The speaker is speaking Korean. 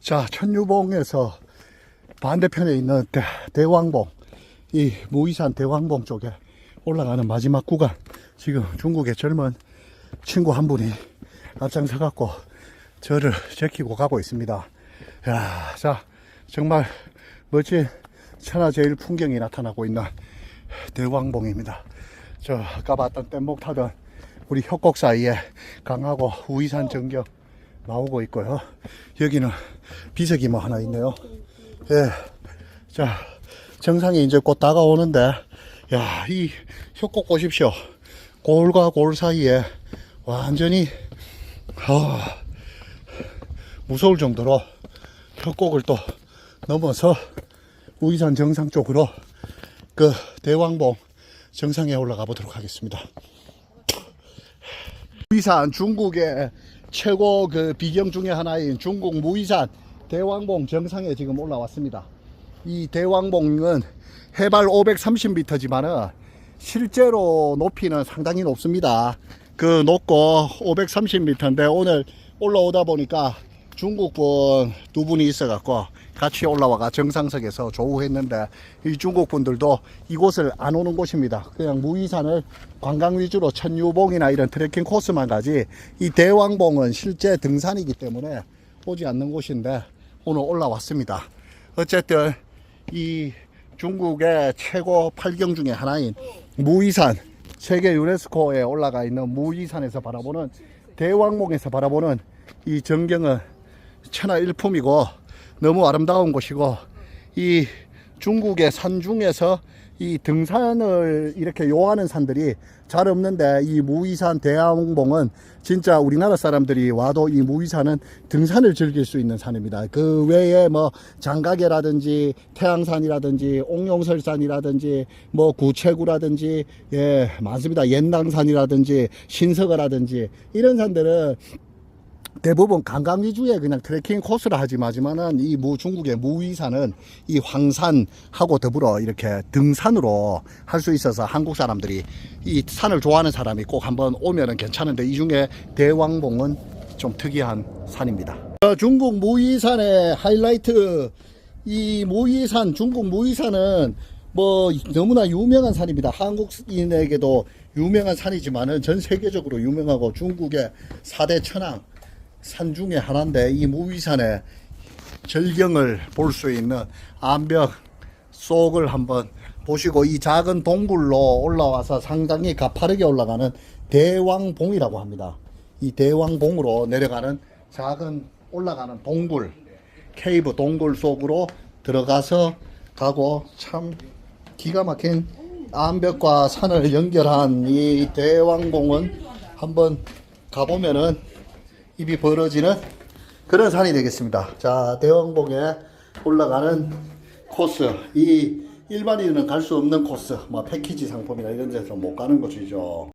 자, 천유봉에서 반대편에 있는 대, 대왕봉, 이 무이산 대왕봉 쪽에 올라가는 마지막 구간. 지금 중국의 젊은 친구 한 분이 앞장서 갖고 저를 제키고 가고 있습니다. 야, 자, 정말 멋진 천하제일 풍경이 나타나고 있는 대왕봉입니다. 저 아까 봤던 뗏목 타던 우리 협곡 사이에 강하고 우이산 전경 나오고 있고요. 여기는 비석이 뭐 하나 있네요. 예. 자, 정상이 이제 곧 다가오는데, 야, 이 협곡 보십시오. 골과 골 사이에 완전히, 아, 무서울 정도로 협곡을 또 넘어서 우이산 정상 쪽으로 그 대왕봉 정상에 올라가 보도록 하겠습니다. 무이산 중국의 최고 그 비경 중의 하나인 중국 무이산 대왕봉 정상에 지금 올라왔습니다. 이 대왕봉은 해발 530m지만은 실제로 높이는 상당히 높습니다. 그 높고 530m인데 오늘 올라오다 보니까 중국분 두 분이 있어갖고 같이 올라와가 정상석에서 조우했는데 이 중국 분들도 이곳을 안 오는 곳입니다. 그냥 무이산을 관광 위주로 천유봉이나 이런 트레킹 코스만 가지 이 대왕봉은 실제 등산이기 때문에 오지 않는 곳인데 오늘 올라왔습니다. 어쨌든 이 중국의 최고 팔경 중에 하나인 무이산 세계 유네스코에 올라가 있는 무이산에서 바라보는 대왕봉에서 바라보는 이 전경은 천하 일품이고 너무 아름다운 곳이고 이 중국의 산 중에서 이 등산을 이렇게 요하는 산들이 잘 없는데 이 무이산 대왕봉은 진짜 우리나라 사람들이 와도 이 무이산은 등산을 즐길 수 있는 산입니다. 그 외에 뭐 장가계라든지 태양산이라든지 옥룡설산이라든지 뭐 구체구라든지 예 많습니다. 옛낭산이라든지 신석어라든지 이런 산들은 대부분 관광 위주의 그냥 트레킹 코스를 하지 마지만은 이 무 중국의 무위산은 이 황산하고 더불어 이렇게 등산으로 할 수 있어서 한국 사람들이 이 산을 좋아하는 사람이 꼭 한번 오면은 괜찮은데 이 중에 대왕봉은 좀 특이한 산입니다. 어, 중국 무위산의 하이라이트 이 무위산 중국 무위산은 뭐 너무나 유명한 산입니다. 한국인에게도 유명한 산이지만은 전 세계적으로 유명하고 중국의 4대 천왕 산 중에 하나인데 이 무위산의 절경을 볼 수 있는 암벽 속을 한번 보시고 이 작은 동굴로 올라와서 상당히 가파르게 올라가는 대왕봉이라고 합니다. 이 대왕봉으로 내려가는 작은 올라가는 동굴 케이브 동굴 속으로 들어가서 가고 참 기가 막힌 암벽과 산을 연결한 이 대왕봉은 한번 가보면은 입이 벌어지는 그런 산이 되겠습니다. 자, 대왕봉에 올라가는 코스. 이 일반인은 갈 수 없는 코스. 뭐 패키지 상품이나 이런 데서 못 가는 곳이죠.